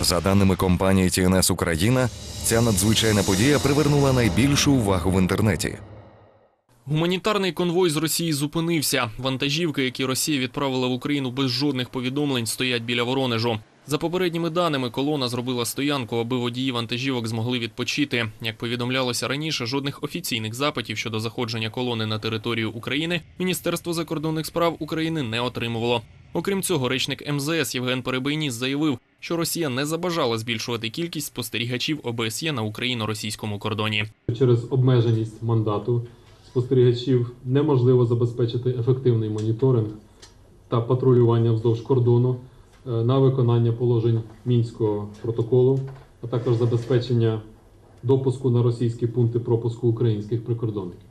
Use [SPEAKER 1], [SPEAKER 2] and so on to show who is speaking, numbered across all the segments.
[SPEAKER 1] За даними компанії TNS Україна, ця надзвичайна подія привернула найбільшу увагу в інтернеті.
[SPEAKER 2] Гуманітарний конвой з Росії зупинився. Вантажівки, які Росія відправила в Україну без жодних повідомлень, стоять біля Воронежу. За попередніми даними, колона зробила стоянку, аби водії вантажівок змогли відпочити. Як повідомлялося раніше, жодних офіційних запитів щодо заходження колони на територію України Міністерство закордонних справ України не отримувало. Окрім цього, речник МЗС Євген Перебийніс заявив, що Росія не забажала збільшувати кількість спостерігачів ОБСЄ на україно-російському кордоні.
[SPEAKER 3] Через обмеженість мандату спостерігачів неможливо забезпечити ефективний моніторинг та патрулювання вздовж кордону е, на виконання положень мінського протоколу, а також забезпечення допуску на російські пункти пропуску українських прикордонників.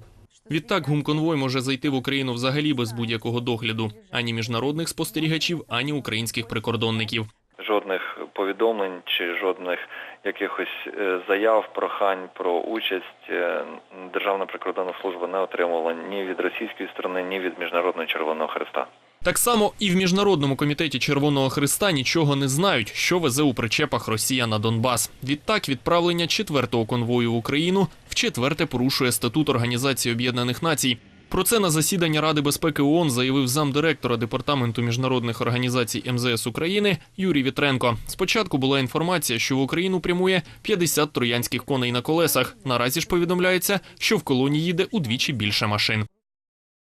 [SPEAKER 2] Відтак гумконвой може зайти в Україну взагалі без будь-якого догляду ані міжнародних спостерігачів, ані українських прикордонників.
[SPEAKER 4] Жодних повідомлень чи жодних якихось е, заяв, прохань про участь е, Державна прикордонна служба не отримувала ні від російської сторони, ні від Міжнародного Червоного Хреста.
[SPEAKER 2] Так само і в міжнародному комітеті Червоного Христа нічого не знають, що везе у причепах Росія на Донбас. Відтак відправлення четвертого конвою в Україну вчетверте порушує статут Організації Об'єднаних Націй. Про це на засіданні Ради безпеки ООН заявив замдиректора департаменту міжнародних організацій МЗС України Юрій Вітренко. Спочатку була інформація, що в Україну прямує 50 троянських коней на колесах. Наразі ж повідомляється, що в колоні їде удвічі більше машин.